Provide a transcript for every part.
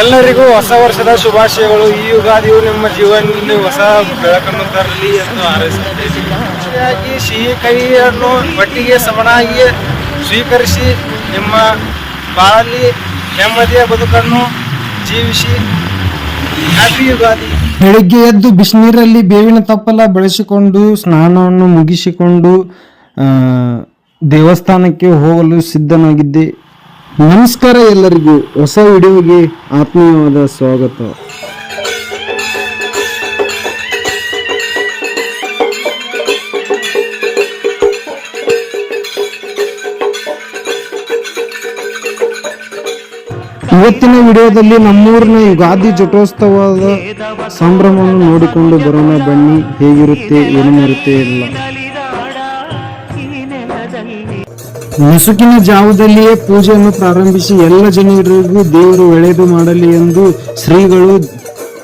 ಎಲ್ಲರಿಗೂ ಹೊಸ ವರ್ಷದ ಶುಭಾಶಯಗಳು. ಈ ಯುಗಾದಿಯು ನಿಮ್ಮ ಜೀವನದಲ್ಲಿ ಹೊಸ ಬೆಳಕನ್ನು ತರಲಿ ಎಂದು ಹಾರೈಸುತ್ತೇನೆ. ಸಿಹಿ ಕಹಿಯನ್ನು ಒಟ್ಟಿಗೆ ಸಮನಾಗಿ ಸ್ವೀಕರಿಸಿ, ನಿಮ್ಮ ಬಾಳಲ್ಲಿ ನೆಮ್ಮದಿಯ ಬದುಕನ್ನು ಜೀವಿಸಿ. ಹ್ಯಾಪಿ ಯುಗಾದಿ. ಬೆಳಿಗ್ಗೆ ಎದ್ದು ಬಿಸಿನೀರಲ್ಲಿ ಬೇವಿನ ತಪ್ಪಲ ಬೆಳೆಸಿಕೊಂಡು, ಸ್ನಾನವನ್ನು ಮುಗಿಸಿಕೊಂಡು ದೇವಸ್ಥಾನಕ್ಕೆ ಹೋಗಲು ಸಿದ್ಧನಾಗಿದ್ದೆ. ನಮಸ್ಕಾರ ಎಲ್ಲರಿಗೂ. ಹೊಸ ವಿಡಿಯೋಗೆ ಆತ್ಮೀಯವಾದ ಸ್ವಾಗತ. ಇವತ್ತಿನ ವಿಡಿಯೋದಲ್ಲಿ ನಮ್ಮೂರಿನ ಯುಗಾದಿ ಜಟೋತ್ಸವದ ಸಂಭ್ರಮವನ್ನು ನೋಡಿಕೊಂಡು ಬರೋಣ ಬನ್ನಿ. ಹೇಗಿರುತ್ತೆ ಏನೇನಿರುತ್ತೆ ಇಲ್ಲ ಮುಸುಕಿನ ಜಾವದಲ್ಲಿಯೇ ಪೂಜೆಯನ್ನು ಪ್ರಾರಂಭಿಸಿ ಎಲ್ಲ ಜನರಿಗೂ ದೇವರು ಒಳ್ಳೆಯದು ಮಾಡಲಿ ಎಂದು ಶ್ರೀಗಳು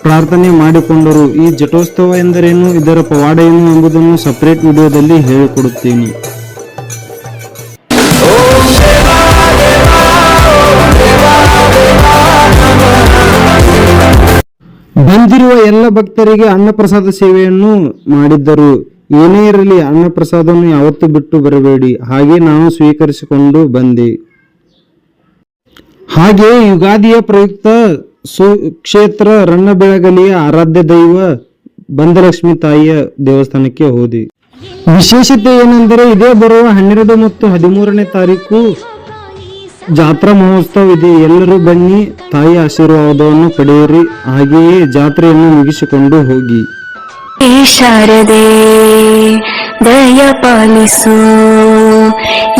ಪ್ರಾರ್ಥನೆ ಮಾಡಿಕೊಂಡರು. ಈ ಜಟೋತ್ಸವ ಎಂದರೇನು? ಇದರ ಪವಾಡ ಏನು ಎಂಬುದನ್ನು ಸಪರೇಟ್ ವಿಡಿಯೋದಲ್ಲಿ ಹೇಳಿಕೊಡುತ್ತೇನೆ. ಬಂದಿರುವ ಎಲ್ಲ ಭಕ್ತರಿಗೆ ಅನ್ನಪ್ರಸಾದ ಸೇವೆಯನ್ನು ಮಾಡಿದ್ದರು. ಏನೇ ಇರಲಿ ಅನ್ನಪ್ರಸಾದವನ್ನು ಯಾವತ್ತೂ ಬಿಟ್ಟು ಬರಬೇಡಿ. ಹಾಗೆ ನಾವು ಸ್ವೀಕರಿಸಿಕೊಂಡು ಬಂದೆ. ಹಾಗೆ ಯುಗಾದಿಯ ಪ್ರಯುಕ್ತ ಸುಕ್ಷೇತ್ರ ರನ್ನಬೆಳಗಲಿಯ ಆರಾಧ್ಯ ದೈವ ಬಂದಲಕ್ಷ್ಮಿ ತಾಯಿಯ ದೇವಸ್ಥಾನಕ್ಕೆ ಹೋದೆ. ವಿಶೇಷತೆ ಏನೆಂದರೆ ಇದೇ ಬರುವ ಹನ್ನೆರಡು ಮತ್ತು ಹದಿಮೂರನೇ ತಾರೀಕು ಜಾತ್ರಾ ಮಹೋತ್ಸವ ಇದೆ. ಎಲ್ಲರೂ ಬನ್ನಿ ತಾಯಿ ಆಶೀರ್ವಾದವನ್ನು ಪಡೆಯಿರಿ. ಹಾಗೆಯೇ ಜಾತ್ರೆಯನ್ನು ಮುಗಿಸಿಕೊಂಡು ಹೋಗಿ. ಹೇ ಶಾರದೆ ದಯ ಪಾಲಿಸು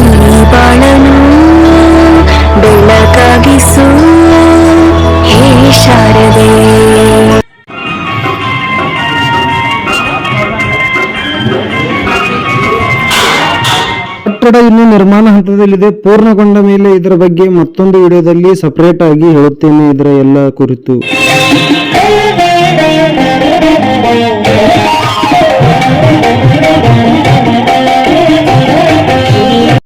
ಈ ಬಾಳನು ಬೆಳಕಾಗಿಸು ಹೇ ಶಾರದೆ ಕಟ್ಟಡ ಇನ್ನು ನಿರ್ಮಾಣ ಹಂತದಲ್ಲಿದೆ ಪೂರ್ಣಗೊಂಡ ಮೇಲೆ ಇದರ ಬಗ್ಗೆ ಮತ್ತೊಂದು ವಿಡಿಯೋದಲ್ಲಿ ಸಪರೇಟ್ ಆಗಿ ಹೇಳುತ್ತೇನೆ ಇದರ ಎಲ್ಲ ಕುರಿತು